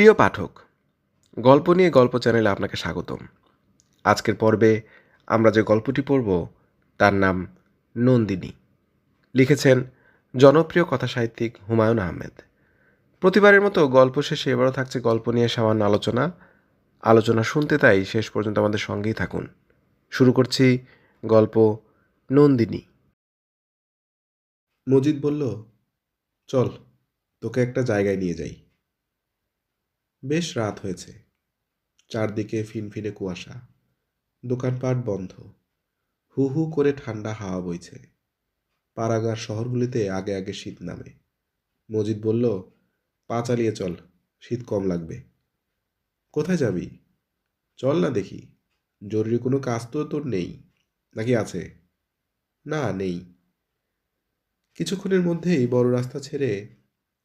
প্রিয় পাঠক, গল্প নিয়ে গল্প চ্যানেলে আপনাকে স্বাগতম। আজকের পর্বে আমরা যে গল্পটি পড়ব, তার নাম নন্দিনী। লিখেছেন জনপ্রিয় কথা সাহিত্যিক হুমায়ুন আহমেদ। প্রতিবারের মতো গল্প শেষে এবারও থাকছে গল্প নিয়ে সামান্য আলোচনা। আলোচনা শুনতে তাই শেষ পর্যন্ত আমাদের সঙ্গেই থাকুন। শুরু করছি গল্প নন্দিনী। মজিদ বলল, চল, তোকে একটা জায়গায় নিয়ে যাই। বেশ রাত হয়েছে। চারদিকে ফিনফিনে কুয়াশা। দোকানপাট বন্ধ। হু হু করে ঠান্ডা হাওয়া বইছে। পাড়াগার শহরগুলিতে আগে আগে শীত নামে। মজিদ বলল, পা চালিয়ে চল, শীত কম লাগবে। কোথায় যাবি? চল না দেখি। জরুরি কোনো কাজ তো তোর নেই, নাকি আছে? না, নেই। কিছুক্ষণের মধ্যেই বড় রাস্তা ছেড়ে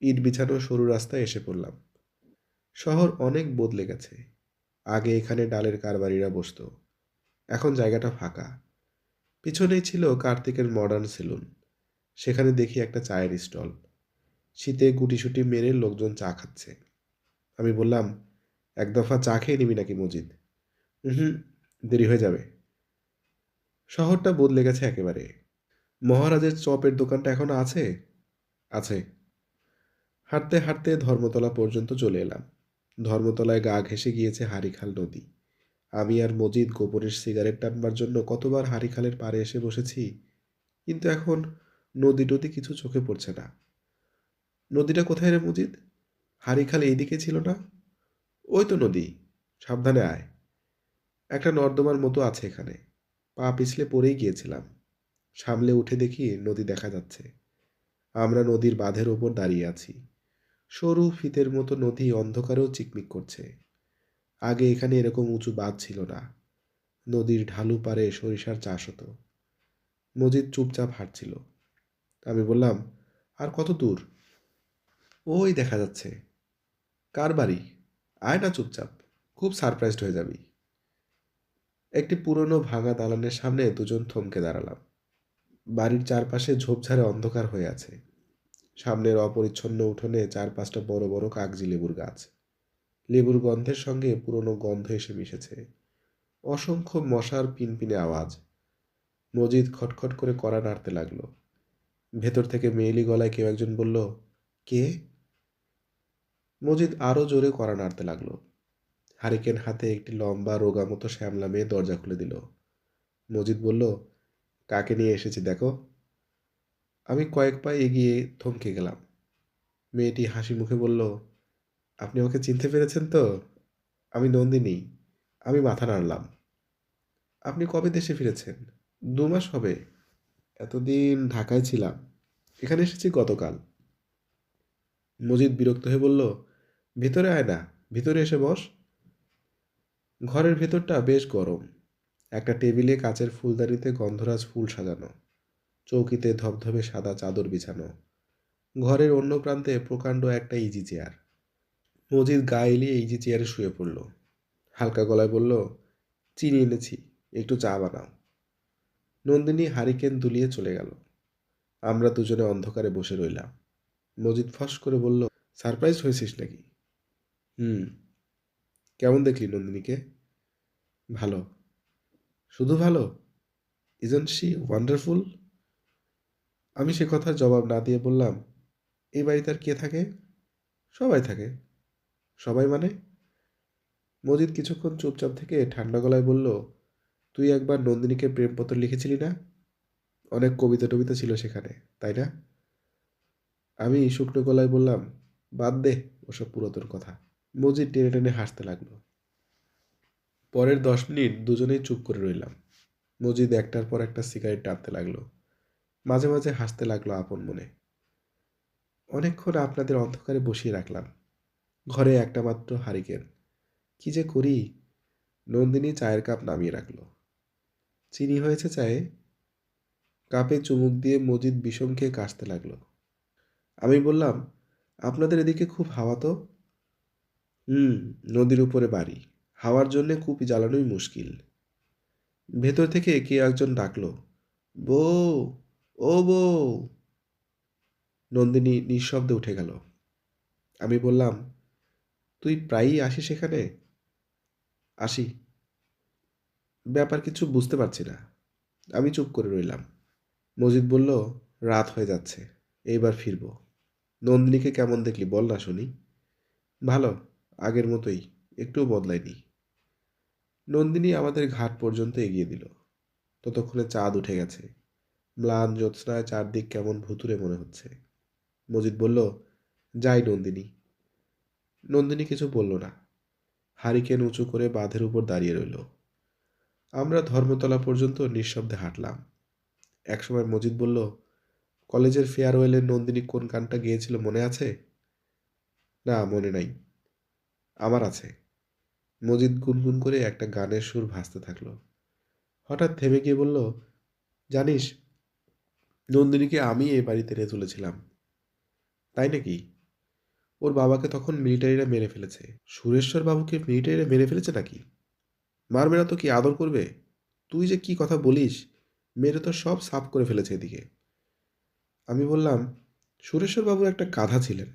ইট বিছানো সরু রাস্তায় এসে পড়লাম। শহর অনেক বদলে গেছে। আগে এখানে ডালের কারবারিরা বসতো। এখন জায়গাটা ফাঁকা। পিছনেই ছিল কার্তিকের মডার্ন সেলুন সেখানে দেখি একটা চায়ের স্টল শীতে গুটিসুটি মেরে লোকজন চা খাচ্ছে। আমি বললাম, এক দফা চা খেয়ে নিবি নাকি মজিদ? হুম দেরি হয়ে যাবে। শহরটা বদলে গেছে একেবারে। মহারাজের চপের দোকানটা এখনও আছে? আছে। হাঁটতে হাঁটতে ধর্মতলা পর্যন্ত চলে এলাম। ধর্মতলায় গা ঘেঁষে গিয়েছে হারিখাল নদী। আমি আর মজিদ গোপনের সিগারেট টানবার জন্য কতবার হারিখালের পাড়ে এসে বসেছি, কিন্তু এখন নদী টদী কিছু চোখে পড়ছে না। নদীটা কোথায় রে মজিদ? হারিখাল এইদিকে ছিল না? ওই তো নদী, সাবধানে আয়। একটা নর্দমার মতো আছে এখানে। পা পিছলে পড়েই গিয়েছিলাম। সামলে উঠে দেখি নদী দেখা যাচ্ছে। আমরা নদীর বাঁধের ওপর দাঁড়িয়ে আছি। সরু ফিতের মতো নদী অন্ধকারেও চিকমিক করছে। আগে এখানে এরকম উঁচু বাঁধ ছিল না। নদীর ঢালু পারে সরিষার চাষ হতো। মজিদ চুপচাপ হাঁটছিল। আমি বললাম, আর কত দূর? ওই দেখা যাচ্ছে। কার বাড়ি? আয় না চুপচাপ, খুব সারপ্রাইজড হয়ে যাবি। একটি পুরনো ভাঙা দালানের সামনে দুজন থমকে দাঁড়ালাম। বাড়ির চারপাশে ঝোপঝাড়ে অন্ধকার হয়ে আছে। সামনের অপরিচ্ছন্ন উঠোনে চার পাঁচটা বড় বড় কাগজি লেবুর গাছ। লেবুর গন্ধের সঙ্গে পুরনো গন্ধ এসে মিশেছে। অসংখ্য মশার পিনপিনে আওয়াজ। মজিদ খটখট করে কড়া নাড়তে লাগল। ভেতর থেকে মেয়েলি গলায় কেউ একজন বলল, কে? মজিদ আরও জোরে কড়া নাড়তে লাগল। হারিকেন হাতে একটি লম্বা রোগা মতো শ্যামলা মেয়ে দরজা খুলে দিল। মজিদ বলল, কাকে নিয়ে এসেছি দেখো? আমি কয়েক পা এগিয়ে থমকে গেলাম। মেয়েটি হাসি মুখে বলল, আপনি আমাকে চিনতে পেরেছেন তো? আমি নন্দিনী, আমি মাথা নাড়লাম। আপনি কবে দেশে ফিরেছেন? দু মাস হবে। এতদিন ঢাকায় ছিলাম। এখানে এসেছি গতকাল। মজিদ বিরক্ত হয়ে বলল, ভিতরে আয় না, ভিতরে এসে বস। ঘরের ভেতরটা বেশ গরম। একটা টেবিলে কাচের ফুলদানিতে গন্ধরাজ ফুল সাজানো। চৌকিতে ধবধবে সাদা চাদর বিছানো। ঘরের অন্য প্রান্তে প্রকাণ্ড একটা ইজি চেয়ার মজিদ গা এলিয়ে ইজি চেয়ারে শুয়ে পড়ল। হালকা গলায় বলল, চিনি এনেছি, একটু চা বানাও। নন্দিনী হারিকেন দুলিয়ে চলে গেল। আমরা দুজনে অন্ধকারে বসে রইলাম। মজিদ ফস করে বলল, সারপ্রাইজ হয়েছিস নাকি? হুম। কেমন দেখলি নন্দিনীকে? ভালো। শুধু ভালো? ইজন শি ওয়ান্ডারফুল আমি সে কথার জবাব না দিয়ে বললাম, এই বাড়িতে আর কে থাকে? সবাই থাকে। সবাই মানে? মজিদ কিছুক্ষণ চুপচাপ থেকে ঠান্ডা গলায় বলল, তুই একবার নন্দিনীকে প্রেমপত্র লিখেছিলি না? অনেক কবিতা টবিতা ছিল সেখানে, তাই না? আমি শুকনো গলায় বললাম, বাদ দে ওসব পুরাতন কথা। মজিদ টেনে টেনে হাসতে লাগল। পরের দশ মিনিট দুজনেই চুপ করে রইলাম। মজিদ একটার পর একটা সিগারেট টানতে লাগল। মাঝে মাঝে হাসতে লাগল আপন মনে। অনেকক্ষণ আপনাদের অন্ধকারে বসিয়ে রাখলাম। ঘরে একটা মাত্র হারিকেন। কি যে করি? নন্দিনী চায়ের কাপ নামিয়ে রাখল। চিনি হয়েছে চায়ে? কাপে চুমুক দিয়ে মজিদ বিষম খেয়ে কাশতে লাগল। আমি বললাম, আপনাদের এদিকে খুব হাওয়া তো? হুম, নদীর উপরে বাড়ি। হাওয়ার জন্যে কূপি জ্বালানোই মুশকিল। ভেতর থেকে কে একজন ডাকলো, বউ ও বউ। নন্দিনী নিঃশব্দে উঠে গেল। আমি বললাম, তুই প্রায়ই আসিস এখানে? আসি। ব্যাপার কিছু বুঝতে পারছি না। আমি চুপ করে রইলাম। মজিদ বলল, রাত হয়ে যাচ্ছে, এইবার ফিরব। নন্দিনীকে কেমন দেখলি বল না শুনি। ভালো, আগের মতোই, একটুও বদলায়নি। নন্দিনী আমাদের ঘাট পর্যন্ত এগিয়ে দিল। ততক্ষণে চাঁদ উঠে গেছে। ম্লান জ্যোৎস্নায় চারদিক কেমন ভুতুরে মনে হচ্ছে। মজিদ বলল, যাই নন্দিনী। নন্দিনী কিছু বলল না। হারিকেন উঁচু করে বাঁধের উপর দাঁড়িয়ে রইল। আমরা ধর্মতলা পর্যন্ত নিঃশব্দে হাঁটলাম। একসময় মজিদ বলল, কলেজের ফেয়ারওয়েলের নন্দিনী কোন গানটা গিয়েছিল মনে আছে? না, মনে নাই। আমার আছে। মজিদ গুনগুন করে একটা গানের সুর ভাসতে থাকল। হঠাৎ থেমে গিয়ে বলল, জানিস নন্দিনীকে আমি এ বাড়িতে এনে তুলেছিলাম তাই নাকি? ওর বাবাকে তখন মিলিটারিরা মেরে ফেলেছে। সুরেশ্বর বাবুকে মিলিটারিরা মেরে ফেলেছে নাকি? মারবে না তো কি আদর করবে? তুই যে কি কথা বলিস, মেরে তো সব সাফ করে ফেলেছে এদিকে। আমি বললাম, সুরেশ্বর বাবু একটা কাঁধা ছিলেন।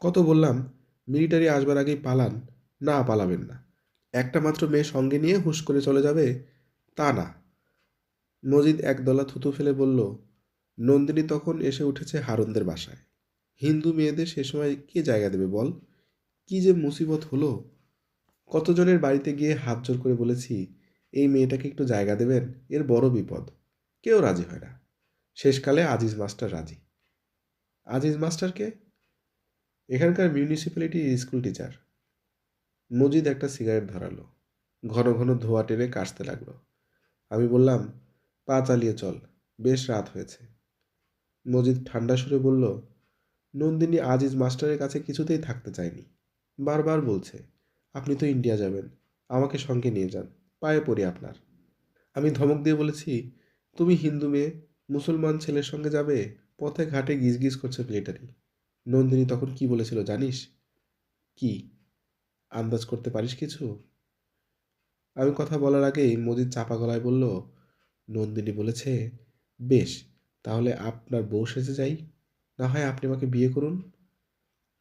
কত বললাম, মিলিটারি আসবার আগেই পালান, না পালাবেন না। একটা মাত্র মেয়ে সঙ্গে নিয়ে হুশ করে চলে যাবে, তা না। মজিদ একদলা থুতু ফেলে বলল নন্দিনী তখন এসে উঠেছে হারনদের বাসায়। হিন্দু মেয়েদের সে সময় কে জায়গা দেবে বল? কি যে মুসিবত হলো? কতজনের বাড়িতে গিয়ে হাত জোর করে বলেছি, এই মেয়েটাকে একটু জায়গা দেবেন? এর বড় বিপদ। কেউ রাজি হয় না। শেষকালে আজিজ মাস্টার রাজি। আজিজ মাস্টারকে এখানকার মিউনিসিপ্যালিটির স্কুল টিচার। মজিদ একটা সিগারেট ধরালো। ঘন ঘন ধোয়া টেনে কাশতে লাগল। আমি বললাম, পা চালিয়ে চল, বেশ রাত হয়েছে। মজিদ ঠান্ডা সুরে বলল, নন্দিনী আজিজ মাস্টারের কাছে কিছুতেই থাকতে চায়নি। বারবার বলছে, আপনি তো ইন্ডিয়া যাবেন, আমাকে সঙ্গে নিয়ে যান, পায়ে পড়ি আপনার। আমি ধমক দিয়ে বলেছি, তুমি হিন্দু মেয়ে, মুসলমান ছেলের সঙ্গে যাবে, পথে ঘাটে গিজগিজ করছে মিলিটারি নন্দিনী তখন কি বলেছিল জানিস? কি? আন্দাজ করতে পারিস কিছু? আমি কথা বলার আগেই মজিদ চাপা গলায় বলল, নন্দিনী বলেছে, বেশ তাহলে আপনার বউ সেজে যাই। না হয় আপনি আমাকে বিয়ে করুন।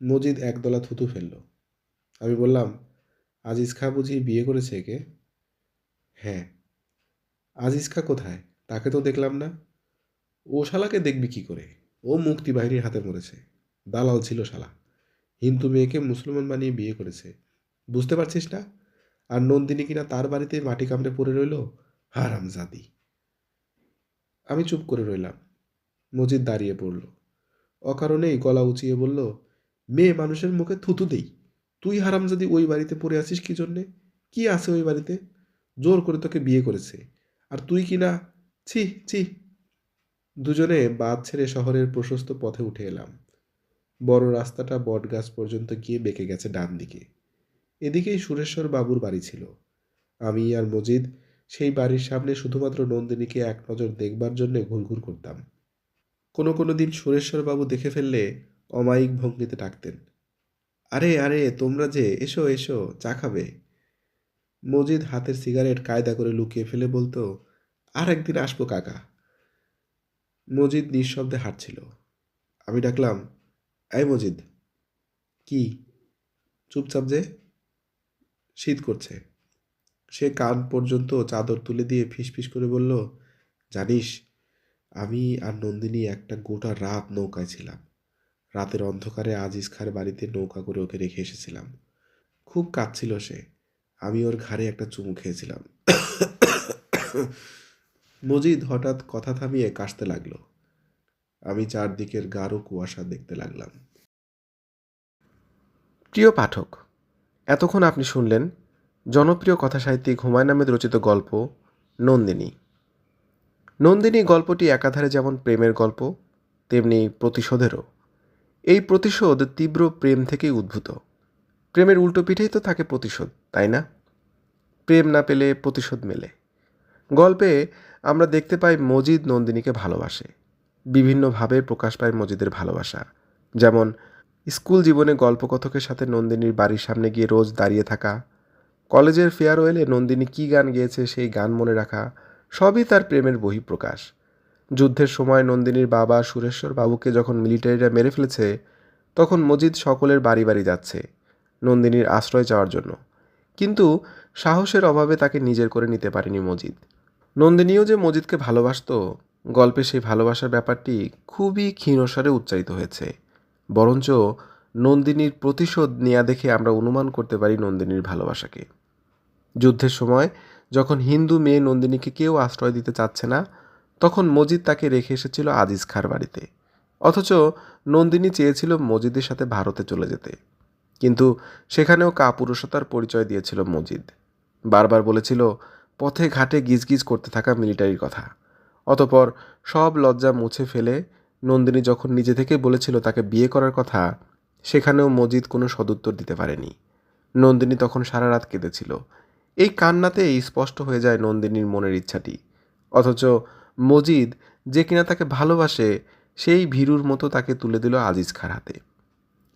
মজিদ একদলা থুতু ফেলল। আমি বললাম, আজিজ খা বুঝি বিয়ে করেছে একে? হ্যাঁ। আজিজ খা কোথায়? তাকে তো দেখলাম না। ও শালাকে দেখবি কি করে? ও মুক্তি বাহিনীর হাতে মরেছে। দালাল ছিল শালা। হিন্দু মেয়েকে মুসলমান বানিয়ে বিয়ে করেছে। বুঝতে পারছিস না? আর নন্দিনী কিনা তার বাড়িতে মাটি কামড়ে পড়ে রইল? হারাম জাদি আমি চুপ করে রইলাম। মজিদ দাঁড়িয়ে পড়ল। অকারণেই গলা উঁচিয়ে বলল, মেয়ে, মানুষের মুখে থুতু দেই। তুই হারামজাদি ওই বাড়িতে পড়ে আছিস কি জন্যে? কি আছে ওই বাড়িতে? জোর করে তোকে বিয়ে করেছে। আর তুই কি না? ছি ছি। দুজনে বাদ ছেড়ে শহরের প্রশস্ত পথে উঠে এলাম। বড় রাস্তাটা বটগাছ পর্যন্ত গিয়ে বেঁকে গেছে ডান দিকে এদিকেই সুরেশ্বর বাবুর বাড়ি ছিল। আমি আর মজিদ সেই বাড়ির সামনে শুধুমাত্র নন্দিনীকে এক নজর দেখবার জন্য ঘুরঘুর করতাম। কোনো কোনো দিন সুরেশ্বর বাবু দেখে ফেললে অমায়িক ভঙ্গিতে ডাকতেন। আরে আরে, তোমরা যে, এসো এসো, চা খাবে। মজিদ হাতের সিগারেট কায়দা করে লুকিয়ে ফেলে বলতো, আর একদিন আসব, কাকা। মজিদ নিঃশব্দে হাঁটছিল। আমি ডাকলাম, এই মজিদ, কি? চুপচাপ যে, শীত করছে। সে কান পর্যন্ত চাদর তুলে দিয়ে ফিসফিস করে বলল, জানিস আমি আর নন্দিনী একটা গোটা রাত নৌকায় ছিলাম। রাতের অন্ধকারে আজিজ খার বাড়িতে নৌকা করে ওকে রেখে এসেছিলাম। খুব কাঁদছিল সে। আমি ওর ঘাড়ে একটা চুমু খেয়েছিলাম। মজিদ হঠাৎ কথা থামিয়ে কাশতে লাগল। আমি চারদিকের গাঢ় কুয়াশা দেখতে লাগলাম। প্রিয় পাঠক, এতক্ষণ আপনি শুনলেন জনপ্রিয় কথাসাহিত্যিক হুমায়ুন আহমেদ রচিত গল্প নন্দিনী। নন্দিনী গল্পটি একাধারে যেমন প্রেমের গল্প, তেমনি প্রতিশোধেরও। এই প্রতিশোধ তীব্র প্রেম থেকেই উদ্ভূত। প্রেমের উল্টো পিঠেই তো থাকে প্রতিশোধ, তাই না? প্রেম না পেলে প্রতিশোধ মেলে। গল্পে আমরা দেখতে পাই মজিদ নন্দিনীকে ভালোবাসে। বিভিন্নভাবে প্রকাশ পায় মজিদের ভালোবাসা। যেমন, স্কুল জীবনে গল্পকথকের সাথে নন্দিনীর বাড়ির সামনে গিয়ে রোজ দাঁড়িয়ে থাকা, কলেজের ফেয়ারওয়েলে নন্দিনী কী গান গেয়েছে সেই গান মনে রাখা সবই তার প্রেমের বহিঃপ্রকাশ। যুদ্ধের সময় নন্দিনীর বাবা সুরেশ্বর বাবুকে যখন মিলিটারিরা মেরে ফেলেছে, তখন মজিদ সকলের বাড়ি বাড়ি যাচ্ছে, নন্দিনীর আশ্রয় চাওয়ার জন্য। কিন্তু সাহসের অভাবে তাকে নিজের করে নিতে পারেনি মজিদ। নন্দিনীও যে মজিদকে ভালোবাসত, গল্পে সেই ভালোবাসার ব্যাপারটি খুবই ক্ষীণস্বরে উচ্চারিত হয়েছে। বরঞ্চ নন্দিনীর প্রতিশোধ নেয়া দেখে আমরা অনুমান করতে পারি নন্দিনীর ভালোবাসাকে। যুদ্ধের সময় যখন হিন্দু মেয়ে নন্দিনীকে কেউ আশ্রয় দিতে চাচ্ছে না, তখন মজিদ তাকে রেখে এসেছিল আজিজ খার বাড়িতে। অথচ নন্দিনী চেয়েছিল মজিদের সাথে ভারতে চলে যেতে। কিন্তু সেখানেও কাপুরুষতার পরিচয় দিয়েছিল মজিদ। বারবার বলেছিল, পথে ঘাটে গিজগিজ করতে থাকা মিলিটারির কথা। অতপর সব লজ্জা মুছে ফেলে নন্দিনী যখন নিজে থেকে বলেছিল তাকে বিয়ে করার কথা, সেখানেও মজিদ কোনো সদুত্তর দিতে পারেনি। নন্দিনী তখন সারা রাত কেঁদেছিল। এই কান্নাতেই স্পষ্ট হয়ে যায় নন্দিনীর মনের ইচ্ছাটি। অথচ মজিদ যে কিনা তাকে ভালোবাসে, সেই ভীরুর মতো তাকে তুলে দিল আজিজ খার হাতে।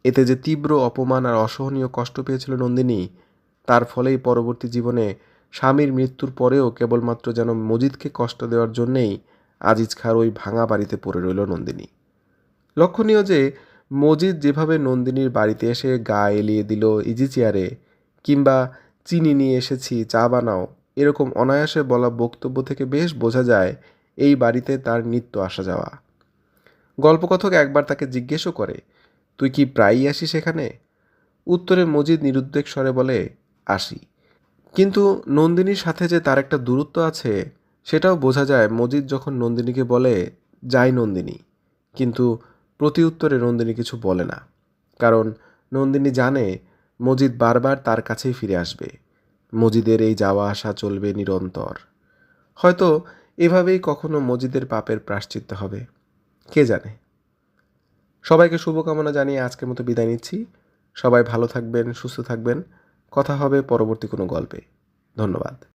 এতে যে তীব্র অপমান আর অসহনীয় কষ্ট পেয়েছিল নন্দিনী, তার ফলেই পরবর্তী জীবনে স্বামীর মৃত্যুর পরেও কেবলমাত্র যেন মজিদকে কষ্ট দেওয়ার জন্যেই আজিজ খার ওই ভাঙা বাড়িতে পড়ে রইল নন্দিনী। লক্ষণীয় যে, মজিদ যেভাবে নন্দিনীর বাড়িতে এসে গা এলিয়ে দিল ইজি চেয়ারে, কিংবা চিনি নিয়ে এসেছি, চা বানাও। এরকম অনায়াসে বলা বক্তব্য থেকে বেশ বোঝা যায়, এই বাড়িতে তার নিত্য আসা যাওয়া। গল্পকথক একবার তাকে জিজ্ঞেসও করে, তুই কি প্রায়ই আসিস এখানে? উত্তরে মজিদ নিরুদ্বেগ স্বরে বলে, আসি। কিন্তু নন্দিনীর সাথে যে তার একটা দূরত্ব আছে, সেটাও বোঝা যায় মজিদ যখন নন্দিনীকে বলে, যাই নন্দিনী। কিন্তু প্রতি উত্তরে নন্দিনী কিছু বলে না। কারণ নন্দিনী জানে মজিদ বারবার তার কাছেই ফিরে আসবে। মজিদের এই যাওয়া আসা চলবে নিরন্তর। হয়তো এভাবেই কখনো মজিদের পাপের প্রাশ্চিত্য হবে। কে জানে? সবাইকে শুভকামনা জানিয়ে আজকের মতো বিদায় নিচ্ছি। সবাই ভালো থাকবেন, সুস্থ থাকবেন। কথা হবে পরবর্তী কোনো গল্পে। ধন্যবাদ।